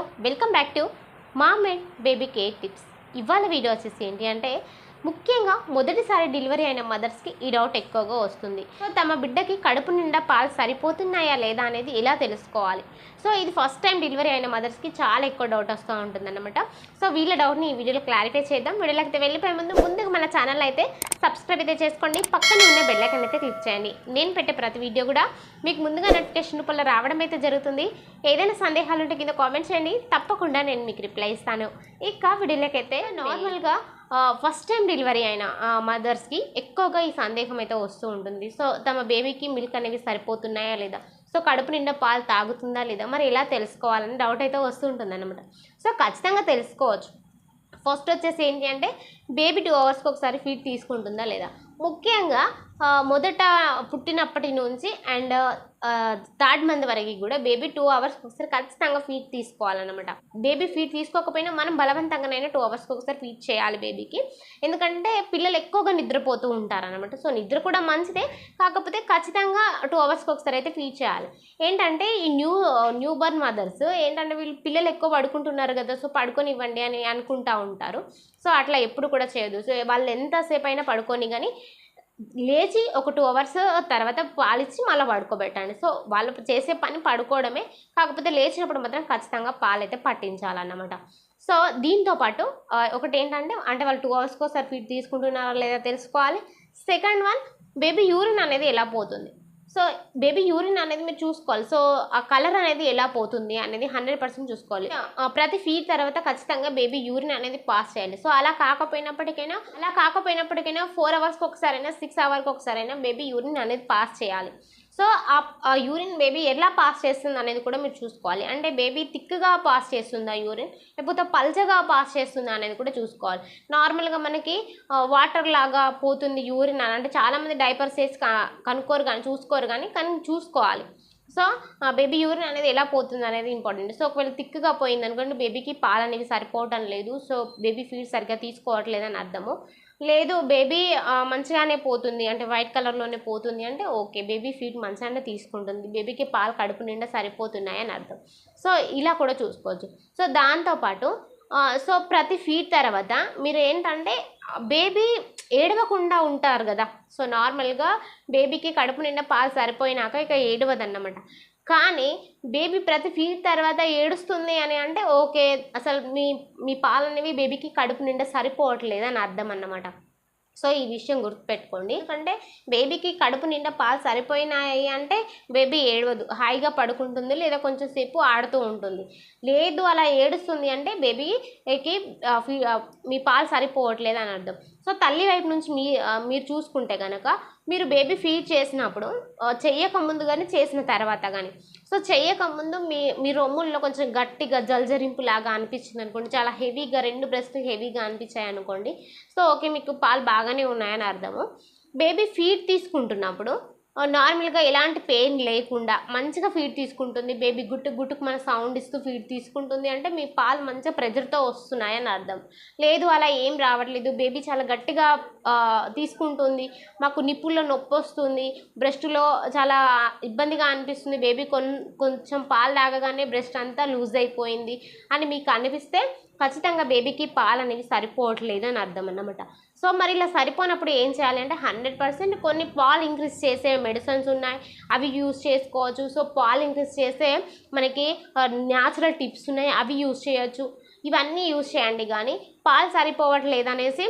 Hello welcome back to mom and baby care tips. ఇవాళ video వచ్చేసి ఏంటి అంటే ముఖ్యంగా మొదటిసారి డెలివరీ అయిన మదర్స్కి ఈ డౌట్ ఎక్కువగా వస్తుంది. సో తమ బిడ్డకి కడుపు నిండా పాలు సరిపోతున్నాయా లేదా అనేది ఎలా తెలుసుకోవాలి. సో ఇది ఫస్ట్ టైం డెలివరీ అయిన మదర్స్కి చాలా ఎక్కువ డౌట్ వస్తూ ఉంటుందన్నమాట. సో వీళ్ళ డౌట్ని ఈ వీడియోలో క్లారిఫై చేద్దాం. వీడియోలోకి అయితే వెళ్ళిపోయే ముందు ముందుగా మన ఛానల్ అయితే సబ్స్క్రైబ్ అయితే చేసుకోండి. పక్కనే ఉన్న బెల్లైకన్ అయితే క్లిక్ చేయండి. నేను పెట్టే ప్రతి వీడియో కూడా మీకు ముందుగా నోటిఫికేషన్ రూపంలో రావడం అయితే జరుగుతుంది. ఏదైనా సందేహాలు ఉంటే కింద కామెంట్ చేయండి. తప్పకుండా నేను మీకు రిప్లై ఇస్తాను. ఇక వీడియోలోకి అయితే నార్మల్గా ఫస్ట్ టైం డెలివరీ అయిన మదర్స్కి ఎక్కువగా ఈ సందేహం అయితే వస్తూ ఉంటుంది. సో తమ బేబీకి మిల్క్ అనేవి సరిపోతున్నాయా లేదా? సో కడుపు నిండా పాలు తాగుతుందా లేదా? మరి ఎలా తెలుసుకోవాలని డౌట్ అయితే వస్తుంటుంది అనమాట సో ఖచ్చితంగా తెలుసుకోవచ్చు. ఫస్ట్ వచ్చేసి ఏంటి అంటే బేబీ టూ అవర్స్కి ఒకసారి ఫీడ్ తీసుకుంటుందా లేదా? ముఖ్యంగా మొదట పుట్టినప్పటి నుంచి అండ్ థర్డ్ మంత్ వరకు కూడా బేబీ టూ అవర్స్కి ఒకసారి ఖచ్చితంగా ఫీడ్ తీసుకోవాలన్నమాట. బేబీ ఫీడ్ తీసుకోకపోయినా మనం బలవంతంగానైనా టూ అవర్స్కి ఒకసారి ఫీడ్ చేయాలి బేబీకి. ఎందుకంటే పిల్లలు ఎక్కువగా నిద్రపోతూ ఉంటారనమాట సో నిద్ర కూడా మంచిదే. కాకపోతే ఖచ్చితంగా టూ అవర్స్కి ఒకసారి అయితే ఫీడ్ చేయాలి. ఏంటంటే ఈ న్యూ న్యూ బర్న్ మదర్స్ ఏంటంటే వీళ్ళు పిల్లలు ఎక్కువ పడుకుంటున్నారు కదా సో పడుకొని ఇవ్వండి అని అనుకుంటా ఉంటారు. సో అట్లా ఎప్పుడు కూడా చేయదు. సో వాళ్ళు ఎంతసేపు అయినా పడుకొని కానీ లేచి ఒక టూ అవర్స్ తర్వాత పాలిచ్చి మళ్ళీ పడుకోబెట్టండి సో వాళ్ళు చేసే పని పడుకోవడమే. కాకపోతే లేచినప్పుడు మాత్రం ఖచ్చితంగా పాలైతే పట్టించాలన్నమాట. సో దీంతో పాటు ఒకటి ఏంటంటే అంటే వాళ్ళు టూ అవర్స్కి ఒకసారి ఫీడ్ తీసుకుంటున్నారా లేదా తెలుసుకోవాలి. సెకండ్ వన్ బేబీ యూరిన్ అనేది ఎలా పోతుంది? సో బేబీ యూరిన్ అనేది మీరు చూసుకోవాలి. సో ఆ కలర్ అనేది ఎలా పోతుంది అనేది హండ్రెడ్ పర్సెంట్ చూసుకోవాలి. ప్రతి ఫీడ్ తర్వాత ఖచ్చితంగా బేబీ యూరిన్ అనేది పాస్ చేయాలి. సో అలా కాకపోయినప్పటికైనా అలా కాకపోయినప్పటికైనా ఫోర్ అవర్స్కి ఒకసారైనా సిక్స్ అవర్కి ఒకసారైనా బేబీ యూరిన్ అనేది పాస్ చేయాలి. సో ఆ యూరిన్ బేబీ ఎలా పాస్ చేస్తుంది అనేది కూడా మీరు చూసుకోవాలి. అంటే బేబీ థిక్గా పాస్ చేస్తుందా యూరిన్ లేకపోతే పల్చగా పాస్ చేస్తుందా అనేది కూడా చూసుకోవాలి. నార్మల్గా మనకి వాటర్ లాగా పోతుంది యూరిన్ అని. అంటే చాలామంది డైపర్స్ వేసి కనుక్కోరు కానీ చూసుకోరు కానీ కానీ చూసుకోవాలి. సో ఆ బేబీ యూరిన్ అనేది ఎలా పోతుంది అనేది ఇంపార్టెంట్ సో ఒకవేళ థిక్గా పోయింది అనుకోండి బేబీకి పాలు అనేవి సరిపోవటం లేదు. సో బేబీ ఫీడ్ సరిగ్గా తీసుకోవట్లేదు అని అర్థము. లేదు బేబీ మంచిగానే పోతుంది. అంటే వైట్ కలర్లోనే పోతుంది అంటే ఓకే బేబీ ఫీడ్ మంచిగానే తీసుకుంటుంది. బేబీకి పాలు కడుపు నిండా సరిపోతున్నాయి అని అర్థం. సో ఇలా కూడా చూసుకోవచ్చు. సో దాంతోపాటు సో ప్రతి ఫీడ్ తర్వాత మీరు ఏంటంటే బేబీ ఏడవకుండా ఉంటారు కదా. సో నార్మల్గా బేబీకి కడుపు నిండా పాలు సరిపోయినాక ఇక ఏడవదన్నమాట. కానీ బేబీ ప్రతి ఫీడ్ తర్వాత ఏడుస్తుంది అని అంటే ఓకే అసలు మీ మీ పాలు అనేవి బేబీకి కడుపు నిండా సరిపోవట్లేదు అని అర్థం అన్నమాట. సో ఈ విషయం గుర్తుపెట్టుకోండి. ఎందుకంటే బేబీకి కడుపు నిండా పాలు సరిపోయినాయి అంటే బేబీ ఏడవదు. హాయిగా పడుకుంటుంది లేదా కొంచెం సేపు ఆడుతూ ఉంటుంది. లేదు అలా ఏడుస్తుంది అంటే బేబీకి మీ పాలు సరిపోవట్లేదు అని అర్థం. సో తల్లి వైపు నుంచి మీ మీరు చూసుకుంటే కనుక మీరు బేబీ ఫీడ్ చేసినప్పుడు ఆ, చెయ్యక ముందు కానీ చేసిన తర్వాత కానీ సో చెయ్యక ముందు మీ మీ రొమ్ముల్లో కొంచెం గట్టిగా జల్జరింపు లాగా అనిపించింది అనుకోండి చాలా హెవీగా రెండు బ్రెస్ట్ హెవీగా అనిపించాయి అనుకోండి. సో ఓకే మీకు పాలు బాగానే ఉన్నాయని అర్థము. బేబీ ఫీడ్ తీసుకుంటున్నప్పుడు నార్మల్గా ఎలాంటి పెయిన్ లేకుండా మంచిగా ఫీడ్ తీసుకుంటుంది. బేబీ గుట్టు గుట్టుకు మన సౌండ్ ఇస్తూ ఫీడ్ తీసుకుంటుంది అంటే మీ పాలు మంచిగా ప్రెజర్తో వస్తున్నాయని అర్థం. లేదు అలా ఏం రావట్లేదు. బేబీ చాలా గట్టిగా తీసుకుంటుంది. మాకు నిప్పుల్లో నొప్పి వస్తుంది. బ్రెస్ట్లో చాలా ఇబ్బందిగా అనిపిస్తుంది. బేబీ కొన్ కొంచెం పాలు తాగగానే బ్రెస్ట్ అంతా లూజ్ అయిపోయింది అని మీకు అనిపిస్తే ఖచ్చితంగా బేబీకి పాలు అనేవి సరిపోవట్లేదు అని అర్థం అన్నమాట. సో మరి ఇలా సరిపోనప్పుడు ఏం చేయాలి అంటే హండ్రెడ్ పర్సెంట్ కొన్ని పాలు ఇంక్రీజ్ చేసే మెడిసిన్స్ ఉన్నాయి. అవి యూజ్ చేసుకోవచ్చు. సో పాలు ఇంక్రీజ్ చేసే మనకి న్యాచురల్ టిప్స్ ఉన్నాయి. అవి యూజ్ చేయొచ్చు. ఇవన్నీ యూస్ చేయండి కానీ పాలు సరిపోవట్లేదు అనేసి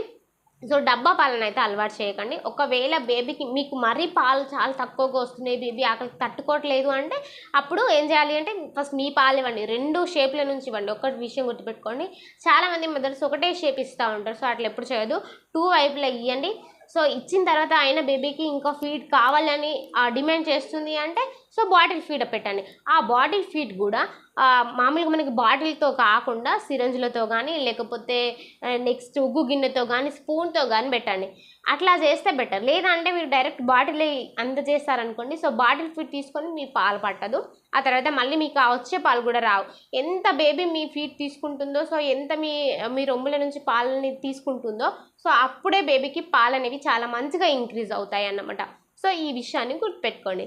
సో డబ్బా పాలన అయితే అలవాటు చేయకండి. ఒకవేళ బేబీకి మీకు మరీ పాలు చాలా తక్కువగా వస్తున్నాయి బేబీ ఆకలికి తట్టుకోవట్లేదు అంటే అప్పుడు ఏం చేయాలి అంటే ఫస్ట్ మీ పాలు ఇవ్వండి. రెండు షేప్ల నుంచి ఇవ్వండి. ఒక్కటి విషయం గుర్తుపెట్టుకోండి. చాలామంది మదర్స్ ఒకటే షేప్ ఇస్తూ ఉంటారు. సో అట్లా ఎప్పుడు చేయదు టూ వైపులా ఇవ్వండి సో ఇచ్చిన తర్వాత అయిన బేబీకి ఇంకా ఫీడ్ కావాలని డిమాండ్ చేస్తుంది అంటే సో బాటిల్ ఫీడ్ పెట్టండి. ఆ బాటిల్ ఫీడ్ కూడా మామూలుగా మనకి బాటిల్తో కాకుండా సిరంజ్లతో కానీ లేకపోతే నెక్స్ట్ ఉగ్గు గిన్నెతో కానీ స్పూన్తో కానీ పెట్టండి. అట్లా చేస్తే బెటర్. లేదంటే మీరు డైరెక్ట్ బాటిల్ అందజేస్తారనుకోండి సో బాటిల్ ఫీడ్ తీసుకొని మీ పాలు పట్టదు. ఆ తర్వాత మళ్ళీ మీకు ఆ వచ్చే పాలు కూడా రావు. ఎంత బేబీ మీ ఫీడ్ తీసుకుంటుందో సో ఎంత మీ మీ రొమ్ముల నుంచి పాలని తీసుకుంటుందో సో అప్పుడే బేబీకి పాలు అనేవి చాలా మంచిగా ఇంక్రీజ్ అవుతాయి అన్నమాట సో ఈ విషయాన్ని గుర్తుపెట్టుకోండి.